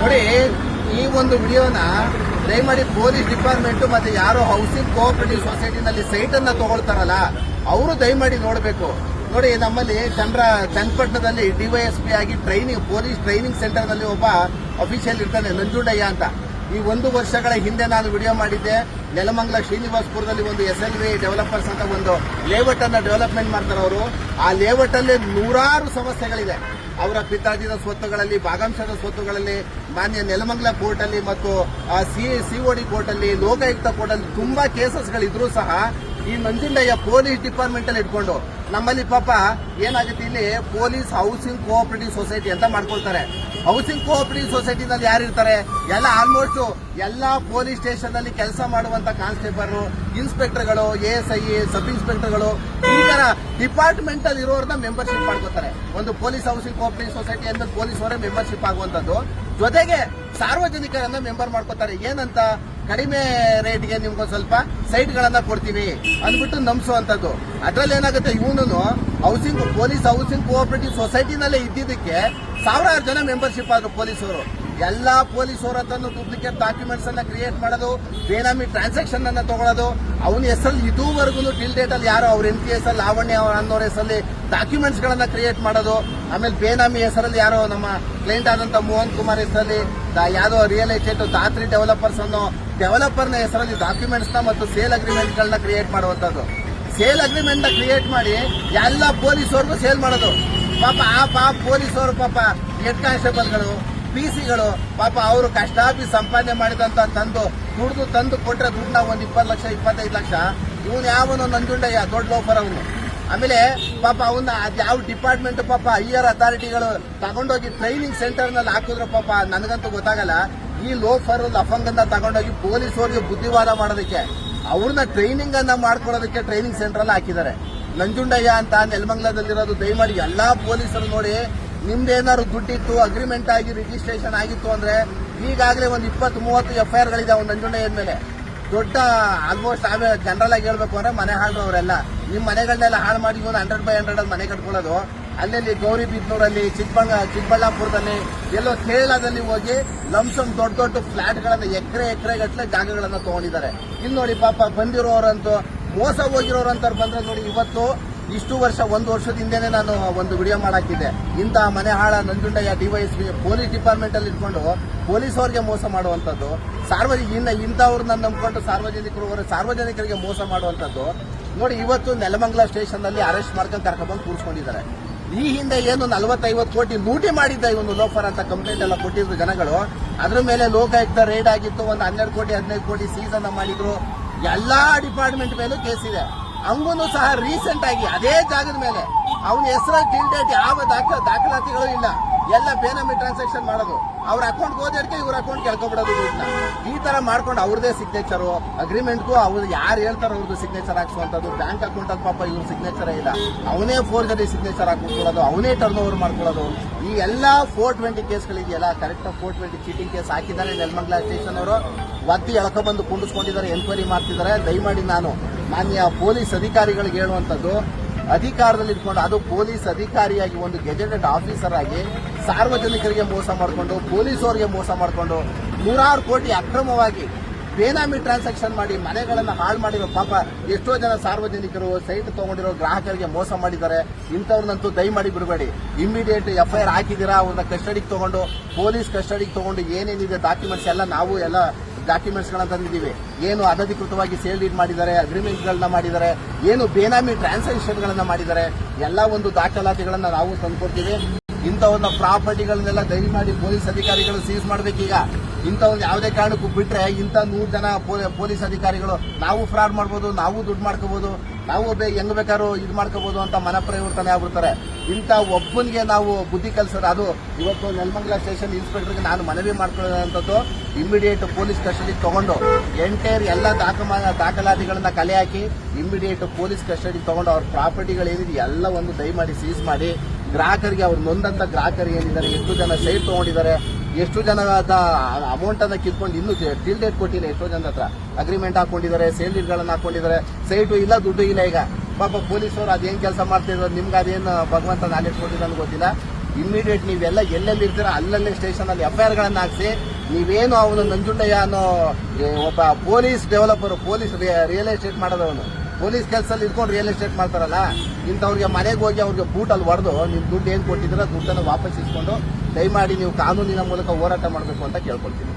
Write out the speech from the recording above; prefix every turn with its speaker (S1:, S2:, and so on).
S1: ನೋಡಿ, ಈ ಒಂದು ವಿಡಿಯೋನ ದಯಮಾಡಿ ಪೊಲೀಸ್ ಡಿಪಾರ್ಟ್ಮೆಂಟ್ ಮತ್ತೆ ಯಾರೋ ಹೌಸಿಂಗ್ ಕೋಆಪರೇಟಿವ್ ಸೊಸೈಟಿನಲ್ಲಿ ಸೈಟ್ ಅನ್ನ ತಗೊಳ್ತಾರಲ್ಲ, ಅವರು ದಯಮಾಡಿ ನೋಡಬೇಕು. ನೋಡಿ, ನಮ್ಮಲ್ಲಿ ಚಂದ್ರ, ಚನ್ನಪಟ್ಟಣದಲ್ಲಿ ಡಿವೈಎಸ್ಪಿ ಆಗಿ ಟ್ರೈನಿಂಗ್ ಪೊಲೀಸ್ ಟ್ರೈನಿಂಗ್ ಸೆಂಟರ್ನಲ್ಲಿ ಒಬ್ಬ ಅಫಿಷಿಯಲ್ ಇರ್ತಾನೆ ನಂಜುಂಡಯ್ಯ ಅಂತ. ಈ ಒಂದು ವರ್ಷಗಳ ಹಿಂದೆ ನಾನು ವಿಡಿಯೋ ಮಾಡಿದ್ದೆ, ನೆಲಮಂಗಲ ಶ್ರೀನಿವಾಸಪುರದಲ್ಲಿ ಒಂದು ಎಸ್ ಎಲ್ ವಿ ಡೆವಲಪರ್ಸ್ ಅಂತ ಒಂದು ಲೇಔಟ್ ಅನ್ನ ಡೆವಲಪ್ಮೆಂಟ್ ಮಾಡ್ತಾರೆ ಅವರು. ಆ ಲೇಔಟ್ ಅಲ್ಲಿ ನೂರಾರು ಸಮಸ್ಯೆಗಳಿದೆ ಅವರ ಪಿತಾಜಿನ ಸ್ವತ್ತುಗಳಲ್ಲಿ, ಭಾಗಂಶದ ಸ್ವತ್ತುಗಳಲ್ಲಿ, ಮಾನ್ಯ ನೆಲಮಂಗಲ ಕೋರ್ಟ್ ಅಲ್ಲಿ ಮತ್ತು ಸಿ ಸಿಒಡಿ ಕೋರ್ಟ್ ಅಲ್ಲಿ ಲೋಕಾಯುಕ್ತ ಕೋರ್ಟ್ ಅಲ್ಲಿ ತುಂಬಾ ಕೇಸಸ್ಗಳಿದ್ರೂ ಸಹ ಈ ನಂಜುಂಡಯ್ಯ ಪೊಲೀಸ್ ಡಿಪಾರ್ಟ್ಮೆಂಟ್ ಅಲ್ಲಿ ಇಟ್ಕೊಂಡು ನಮ್ಮಲ್ಲಿ ಪಾಪ ಏನಾಗುತ್ತೆ ಇಲ್ಲಿ ಪೊಲೀಸ್ ಹೌಸಿಂಗ್ ಕೋಆಪರೇಟಿವ್ ಸೊಸೈಟಿ ಅಂತ ಮಾಡ್ಕೊಳ್ತಾರೆ. ಹೌಸಿಂಗ್ ಕೋಆಪರೇಟಿವ್ ಸೊಸೈಟಿನಲ್ಲಿ ಯಾರಿರ್ತಾರೆ ಎಲ್ಲ ಆಲ್ಮೋಸ್ಟ್ ಎಲ್ಲಾ ಪೊಲೀಸ್ ಸ್ಟೇಷನ್ ಅಲ್ಲಿ ಕೆಲಸ ಮಾಡುವಂತ ಕಾನ್ಸ್ಟೇಬಲ್ ಇನ್ಸ್ಪೆಕ್ಟರ್ಗಳು, ಎ ಎಸ್ ಐ, ಸಬ್ ಇನ್ಸ್ಪೆಕ್ಟರ್ಗಳು ಈ ತರ ಡಿಪಾರ್ಟ್ಮೆಂಟ್ ಅಲ್ಲಿ ಇರೋರ್ನ ಮೆಂಬರ್ಶಿಪ್ ಮಾಡ್ಕೋತಾರೆ ಒಂದು ಪೊಲೀಸ್ ಹೌಸಿಂಗ್ ಕೋಆಪರೇಟಿವ್ ಸೊಸೈಟಿ ಅಂದ್ರೆ ಪೊಲೀಸ್ ಅವರೇ ಮೆಂಬರ್ಶಿಪ್ ಆಗುವಂತದ್ದು. ಜೊತೆಗೆ ಸಾರ್ವಜನಿಕರನ್ನ ಮೆಂಬರ್ ಮಾಡ್ಕೋತಾರೆ ಏನಂತ? ಕಡಿಮೆ ರೇಟ್ಗೆ ನಿಮ್ಗೆ ಸ್ವಲ್ಪ ಸೈಟ್ ಗಳನ್ನ ಕೊಡ್ತೀವಿ ಅಂದ್ಬಿಟ್ಟು ನಂಬಿಸುವಂತದ್ದು ಅದ್ರಲ್ಲಿ ಏನಾಗುತ್ತೆ ಇವನು ಹೌಸಿಂಗ್ ಪೊಲೀಸ್ ಹೌಸಿಂಗ್ ಕೋಆಪರೇಟಿವ್ ಸೊಸೈಟಿನಲ್ಲೇ ಇದ್ದಿದ್ದಕ್ಕೆ ಸಾವಿರಾರು ಜನ ಮೆಂಬರ್ಶಿಪ್ ಆದ್ರು ಪೊಲೀಸರು. ಎಲ್ಲಾ ಪೊಲೀಸರ ಹತ್ರನು ಡೂಪ್ಲಿಕೇಟ್ ಡಾಕ್ಯುಮೆಂಟ್ಸ್ ಅನ್ನ ಕ್ರಿಯೇಟ್ ಮಾಡೋದು ಬೇನಾಮಿ ಟ್ರಾನ್ಸಾಕ್ಷನ್ ಅನ್ನ ತಗೊಳ್ಳೋದು ಅವನ ಹೆಸರಲ್ಲಿ ಇದುವರೆಗೂ ಟಿಲ್ ಡೇಟ್ ಅಲ್ಲಿ ಯಾರು ಅವ್ರ ಎನ್ ಪಿ ಎಸ್ ಅಲ್ಲಿ, ಲಾವಣ್ಯ ಅವ್ರ ಅನ್ನೋರ ಹೆಸರಲ್ಲಿ ಡಾಕ್ಯುಮೆಂಟ್ಸ್ ಗಳನ್ನ ಕ್ರಿಯೇಟ್ ಮಾಡೋದು, ಆಮೇಲೆ ಬೇನಾಮಿ ಹೆಸರಲ್ಲಿ ಯಾರೋ ನಮ್ಮ ಕ್ಲೈಂಟ್ ಆದಂತ ಮೋಹನ್ ಕುಮಾರ್ ಹೆಸರಲ್ಲಿ ಯಾವ್ದೋ ರಿಯಲ್ ಎಸ್ಟೇಟ್ ದಾತ್ರಿ ಡೆವಲಪರ್ಸ್ ಅನ್ನೋ ಡೆವಲಪರ್ನ ಹೆಸರಲ್ಲಿ ಡಾಕ್ಯುಮೆಂಟ್ಸ್ನ ಮತ್ತು ಸೇಲ್ ಅಗ್ರಿಮೆಂಟ್ ಗಳನ್ನ ಕ್ರಿಯೇಟ್ ಮಾಡುವಂತದ್ದು ಸೇಲ್ ಅಗ್ರಿಮೆಂಟ್ನ ಕ್ರಿಯೇಟ್ ಮಾಡಿ ಎಲ್ಲ ಪೊಲೀಸವ್ರಿಗೂ ಸೇಲ್ ಮಾಡೋದು. ಪಾಪ ಆ ಪಾಪ ಪೊಲೀಸವರು ಪಾಪ ಹೆಡ್ ಕಾನ್ಸ್ಟೇಬಲ್ಗಳು ಪಿ ಸಿಗಳು ಪಾಪ ಅವರು ಕಷ್ಟಾಪಿ ಸಂಪಾದನೆ ಮಾಡಿದಂತ ತಂದು ದುಡ್ದು ತಂದು ಕೊಟ್ರೆ ದುಡ್ಡನ್ನ ಒಂದು ಇಪ್ಪತ್ತು ಲಕ್ಷ, ಇಪ್ಪತ್ತೈದು ಲಕ್ಷ, ಇವನು ಯಾವನು ನಂಜುಂಡಯ್ಯ, ದೊಡ್ಡ ಲೋಫರ್ ಅವನು. ಆಮೇಲೆ ಪಾಪ ಅವನ್ನ ಯಾವ ಡಿಪಾರ್ಟ್ಮೆಂಟ್ ಪಾಪ ಹೈಯರ್ ಅಥಾರಿಟಿಗಳು ತಗೊಂಡೋಗಿ ಟ್ರೈನಿಂಗ್ ಸೆಂಟರ್ನಲ್ಲಿ ಹಾಕಿದ್ರು ಪಾಪ, ನನಗಂತೂ ಗೊತ್ತಾಗಲ್ಲ. ಈ ಲೋಫರ್ ಲಫಂಗನ್ನ ತಗೊಂಡೋಗಿ ಪೊಲೀಸರಿಗೆ ಬುದ್ಧಿವಾದ ಮಾಡೋದಕ್ಕೆ, ಅವ್ರನ್ನ ಟ್ರೈನಿಂಗ್ ಅನ್ನ ಮಾಡ್ಕೊಳ್ಳೋದಕ್ಕೆ ಟ್ರೈನಿಂಗ್ ಸೆಂಟರ್ ಅಲ್ಲಿ ಹಾಕಿದ್ದಾರೆ. ನಂಜುಂಡಯ್ಯ ಅಂತ ನೆಲಮಂಗ್ಲದಲ್ಲಿರೋದು ದಯಮಾಡಿ ಎಲ್ಲಾ ಪೊಲೀಸರು ನೋಡಿ ನಿಮ್ದೇನಾದ್ರು ದುಡ್ಡಿತ್ತು ಅಗ್ರಿಮೆಂಟ್ ಆಗಿ ರಿಜಿಸ್ಟ್ರೇಷನ್ ಆಗಿತ್ತು ಅಂದ್ರೆ ಈಗಾಗಲೇ ಒಂದು ಇಪ್ಪತ್ತು ಮೂವತ್ತು ಎಫ್ ಐ ಆರ್ಗಳಿದಾವೆ ನಂಜುಂಡಯ್ಯನ ಮೇಲೆ. ದೊಡ್ಡ ಆಲ್ಮೋಸ್ಟ್ ಆಮೇಲೆ ಜನರಲ್ ಆಗಿ ಹೇಳ್ಬೇಕು ಅಂದ್ರೆ ಮನೆ ಹಾಳು ಅವರೆಲ್ಲ. ನಿಮ್ಮ ಮನೆಗಳನ್ನೆಲ್ಲ ಹಾಳು ಮಾಡಿ ಒಂದು ಹಂಡ್ರೆಡ್ ಬೈ ಹಂಡ್ರೆಡ್ ಅಲ್ಲಿ ಮನೆ ಕಟ್ಕೊಳ್ಳೋದು. ಅಲ್ಲಲ್ಲಿ ಗೌರಿಬಿದ್ನೂರಲ್ಲಿ ಚಿಕ್ಕಬಳ್ಳ ಚಿಕ್ಕಬಳ್ಳಾಪುರದಲ್ಲಿ ಎಲ್ಲೋ ಕೇರಳದಲ್ಲಿ ಹೋಗಿ ಲಂಸಮ್ ದೊಡ್ಡ ದೊಡ್ಡ ಫ್ಲಾಟ್ಗಳನ್ನು ಎಕರೆ ಎಕರೆ ಗಟ್ಟಲೆ ಜಾಗಗಳನ್ನು ತಗೊಂಡಿದ್ದಾರೆ. ಇಲ್ಲಿ ನೋಡಿ ಪಾಪ ಬಂದಿರೋರಂತೂ, ಮೋಸ ಹೋಗಿರೋರಂತವ್ರು ಬಂದ್ರೆ ನೋಡಿ ಇವತ್ತು ಇಷ್ಟು ವರ್ಷ ಒಂದು ವರ್ಷದ ನಾನು ಒಂದು ವಿಡಿಯೋ ಮಾಡಾಕಿದ್ದೆ. ಇಂಥ ಮನೆ ಹಾಳ ನಂಜುಂಡಯ್ಯ ಡಿವೈಎಸ್ಪಿ ಪೊಲೀಸ್ ಡಿಪಾರ್ಟ್ಮೆಂಟ್ ಅಲ್ಲಿ ಇಟ್ಕೊಂಡು ಪೊಲೀಸ್ ಅವರಿಗೆ ಮೋಸ ಮಾಡುವಂತದ್ದು ಸಾರ್ವಜನಿಕ ಇನ್ನ ಇಂಥವ್ರನ್ನ ನಂಬ್ಕೊಂಡು ಸಾರ್ವಜನಿಕರು ಸಾರ್ವಜನಿಕರಿಗೆ ಮೋಸ ಮಾಡುವಂತದ್ದು ನೋಡಿ ಇವತ್ತು ನೆಲಮಂಗಲ ಸ್ಟೇಷನ್ನಲ್ಲಿ ಅರೆಸ್ಟ್ ಮಾಡ್ಕೊಂಡು ಕರ್ಕೊಂಡ್ಬಂದು ಕೂರಿಸ್ಕೊಂಡಿದ್ದಾರೆ. ಈ ಹಿಂದೆ ಏನು ನಲವತ್ತೈವತ್ತು ಕೋಟಿ ಲೂಟಿ ಮಾಡಿದ್ದ ಒಂದು ಲೋಫರ್ ಅಂತ ಕಂಪ್ಲೇಂಟ್ ಎಲ್ಲ ಕೊಟ್ಟಿದ್ರು ಜನಗಳು. ಅದ್ರ ಮೇಲೆ ಲೋಕಾಯುಕ್ತ ರೇಡ್ ಆಗಿತ್ತು, ಒಂದು ಹನ್ನೆರಡು ಕೋಟಿ, ಹದಿನೈದು ಕೋಟಿ ಸೀಸ್ ಅನ್ನ ಮಾಡಿದ್ರು. ಎಲ್ಲಾ ಡಿಪಾರ್ಟ್ಮೆಂಟ್ ಮೇಲೂ ಕೇಸ್ ಇದೆ. ಹಂಗೂ ಸಹ ರೀಸೆಂಟ್ ಆಗಿ ಅದೇ ಜಾಗದ ಮೇಲೆ. ಅವನ ಹೆಸರು ಟಿಲ್ ಡೇಟ್ ಯಾವ ದಾಖ ದಾಖಲಾತಿಗಳು ಇಲ್ಲ. ಎಲ್ಲ ಬೇನಮಿ ಟ್ರಾನ್ಸಾಕ್ಷನ್ ಮಾಡೋದು. ಅವ್ರ ಅಕೌಂಟ್ ಹೋದಕ್ಕೆ ಇವ್ರ ಅಕೌಂಟ್ ಕೇಳ್ಕೊಬಿಡೋದು ದುಡ್ಡನ್ನ. ಈ ತರ ಮಾಡ್ಕೊಂಡು ಅವ್ರದೇ ಸಿಗ್ನೇಚರು ಅಗ್ರಿಮೆಂಟ್ಗೂ ಅವ್ರು ಯಾರು ಹೇಳ್ತಾರೋ ಅವ್ರದ್ದು ಸಿಗ್ನೇಚರ್ ಹಾಕ್ಸುವಂತದ್ದು ಬ್ಯಾಂಕ್ ಅಕೌಂಟ್ ಅದು ಪಾಪ ಇವ್ರ ಸಿಗ್ನೇಚರ್ ಇಲ್ಲ. ಅವನೇ ಫೋರ್ಜರಿ ಸಿಗ್ನೇಚರ್ ಹಾಕ್ಬಿಟ್ಕೊಳ್ಳೋದು ಅವನೇ ಟರ್ನ್ ಓವರ್ ಮಾಡ್ಕೊಳ್ಳೋದು ಈ ಎಲ್ಲ four twenty ಕೇಸ್ಗಳಿದೆಯಲ್ಲ correct four twenty cheating case ಹಾಕಿದ್ದಾರೆ ನೆಲಮಂಗಲ ಸ್ಟೇಷನ್ ಅವರು. ಒತ್ತಿ ಎಳ್ಕೊಬಂದು ಕುಂಡಿಸ್ಕೊಂಡಿದ್ದಾರೆ ಎನ್ಕ್ವೈರಿ ಮಾಡ್ತಿದ್ದಾರೆ. ದಯಮಾಡಿ ನಾನು ಮಾನ್ಯ ಪೊಲೀಸ್ ಅಧಿಕಾರಿಗಳಿಗೆ ಹೇಳುವಂತದ್ದು ಅಧಿಕಾರದಲ್ಲಿ ಇಟ್ಕೊಂಡು ಅದು ಪೊಲೀಸ್ ಅಧಿಕಾರಿಯಾಗಿ ಒಂದು ಗೆಜೆಟೆಡ್ ಆಫೀಸರ್ ಆಗಿ ಸಾರ್ವಜನಿಕರಿಗೆ ಮೋಸ ಮಾಡಿಕೊಂಡು, ಪೊಲೀಸವರಿಗೆ ಮೋಸ ಮಾಡಿಕೊಂಡು ನೂರಾರು ಕೋಟಿ ಅಕ್ರಮವಾಗಿ ಬೇನಾಮಿ ಟ್ರಾನ್ಸಾಕ್ಷನ್ ಮಾಡಿ ಮನೆಗಳನ್ನು ಹಾಳು ಮಾಡಿರೋ ಪಾಪ ಎಷ್ಟೋ ಜನ ಸಾರ್ವಜನಿಕರು ಸೈಟ್ ತಗೊಂಡಿರೋ ಗ್ರಾಹಕರಿಗೆ ಮೋಸ ಮಾಡಿದ್ದಾರೆ. ಇಂಥವ್ರನ್ನಂತೂ ದಯಮಾಡಿ ಬಿಡಬೇಡಿ. ಇಮಿಡಿಯೇಟ್ ಎಫ್ ಐ ಆರ್ ಹಾಕಿದ್ದೀರಾ, ಅವ್ರನ್ನ ಕಸ್ಟಡಿಗೆ ತಗೊಂಡು, ಪೊಲೀಸ್ ಕಸ್ಟಡಿಗೆ ತಗೊಂಡು ಏನೇನಿದೆ ಡಾಕ್ಯುಮೆಂಟ್ಸ್ ಎಲ್ಲ ನಾವು ಎಲ್ಲ ಡಾಕ್ಯುಮೆಂಟ್ಸ್ ಗಳನ್ನ ತಂದಿದ್ದೀವಿ. ಏನು ಅನಧಿಕೃತವಾಗಿ ಸೇಲ್ ಡೀಡ್ ಮಾಡಿದ್ದಾರೆ ಅಗ್ರಿಮೆಂಟ್ ಗಳನ್ನ ಮಾಡಿದ್ದಾರೆ, ಏನು ಬೇನಾಮಿ ಟ್ರಾನ್ಸಾಕ್ಷನ್ ಗಳನ್ನ ಮಾಡಿದ್ದಾರೆ, ಎಲ್ಲ ಒಂದು ದಾಖಲಾತಿಗಳನ್ನ ನಾವು ತಂದುಕೊಡ್ತೀವಿ. ಇಂಥ ಒಂದು ಪ್ರಾಪರ್ಟಿಗಳನ್ನೆಲ್ಲ ದಯಮಾಡಿ ಪೊಲೀಸ್ ಅಧಿಕಾರಿಗಳು ಸೀಸ್ ಮಾಡ್ಬೇಕೀಗ. ಇಂಥ ಒಂದು ಯಾವುದೇ ಕಾರಣಕ್ಕೂ ಬಿಟ್ರೆ ಇಂಥ ನೂರು ಜನ ಪೊಲೀಸ್ ಅಧಿಕಾರಿಗಳು ನಾವು ಫ್ರಾಡ್ ಮಾಡ್ಬೋದು, ನಾವು ದುಡ್ಡು ಮಾಡ್ಕೋಬೋದು, ನಾವು ಹೆಂಗ್ ಬೇಕಾದ್ರೂ ಇದು ಮಾಡ್ಕೋಬೋದು ಅಂತ ಮನಪ್ರವರ್ತನೆ ಆಗ್ಬಿಡ್ತಾರೆ. ಇಂಥ ಒಬ್ಬನಿಗೆ ನಾವು ಬುದ್ಧಿ ಕಲಿಸೋದು, ಅದು ಇವತ್ತು ನೆಲಮಂಗಲ ಸ್ಟೇಷನ್ ಇನ್ಸ್ಪೆಕ್ಟರ್ಗೆ ನಾನು ಮನವಿ ಮಾಡ್ಕೊಳ್ಳೋದಂಥದ್ದು ಇಮಿಡಿಯೇಟ್ ಪೊಲೀಸ್ ಕಸ್ಟಡಿಗೆ ತಗೊಂಡು ಎಂಟೈರ್ ಎಲ್ಲ ದಾಖಮಾ, ದಾಖಲಾತಿಗಳನ್ನ ಕಲೆ ಹಾಕಿ ಇಮಿಡಿಯೇಟ್ ಪೊಲೀಸ್ ಕಸ್ಟಡಿಗೆ ತಗೊಂಡು ಅವ್ರ ಪ್ರಾಪರ್ಟಿಗಳು ಏನಿದೆ ಎಲ್ಲ ಒಂದು ದಯಮಾಡಿ ಸೀಸ್ ಮಾಡಿ, ಗ್ರಾಹಕರಿಗೆ ಅವ್ರು ನೊಂದಂಥ ಗ್ರಾಹಕರಿಗೆ ಏನಿದ್ದಾರೆ, ಎಷ್ಟು ಜನ ಸೈಟ್ ತಗೊಂಡಿದ್ದಾರೆ ಎಷ್ಟು ಜನ ಅಮೌಂಟ್ ಅನ್ನ ಕಿತ್ಕೊಂಡು ಇನ್ನೂ ಟಿಲ್ ಡೇಟ್ ಕೊಟ್ಟಿಲ್ಲ, ಎಷ್ಟೋ ಜನ ಹತ್ರ. ಅಗ್ರಿಮೆಂಟ್ ಹಾಕೊಂಡಿದ್ದಾರೆ ಸೇಲ್ ಗಳನ್ನ ಹಾಕೊಂಡಿದ್ದಾರೆ. ಸೈಟು ಇಲ್ಲ, ದುಡ್ಡು ಇಲ್ಲ ಈಗ. ಪಾಪ ಪೊಲೀಸರು ಅದೇನ್ ಕೆಲಸ ಮಾಡ್ತಿದ್ರು ನಿಮ್ಗೆ ಅದೇನು ಭಗವಂತ ನಾಲೆಜ್ ಕೊಟ್ಟಿದ್ದಾನೆ ಗೊತ್ತಿಲ್ಲ. ಇಮಿಡಿಯೇಟ್ ನೀವೆಲ್ಲ ಎಲ್ಲೆಲ್ಲಿ ಇರ್ತೀರ ಅಲ್ಲಲ್ಲೇ ಸ್ಟೇಷನ್ ಅಲ್ಲಿ ಎಫ್ ಐ ಗಳನ್ನ ಹಾಕಿಸಿ, ನೀವೇನು ಅವನು ನಂಜುಂಡಯ್ಯ ಅನ್ನೋ ಒಬ್ಬ police developer police real estate ಮಾಡೋದವನು. Police ಕೆಲಸದಲ್ಲಿ ಇಟ್ಕೊಂಡು ರಿಯಲ್ ಎಸ್ಟೇಟ್ ಮಾಡ್ತಾರಲ್ಲ, ಇಂಥವ್ರಿಗೆ ಮನೆಗೆ ಹೋಗಿ ಅವ್ರಿಗೆ ಬೂಟಲ್ಲಿ ಹೊಡೆದು ನಿಮ್ಮ ದುಡ್ಡು ಏನು ಕೊಟ್ಟಿದ್ರೆ ದುಡ್ಡನ್ನು ವಾಪಸ್ ಇಸ್ಕೊಂಡು ದಯಮಾಡಿ ನೀವು ಕಾನೂನಿನ ಮೂಲಕ ಹೋರಾಟ ಮಾಡಬೇಕು ಅಂತ ಕೇಳ್ಕೊಳ್ತೀನಿ.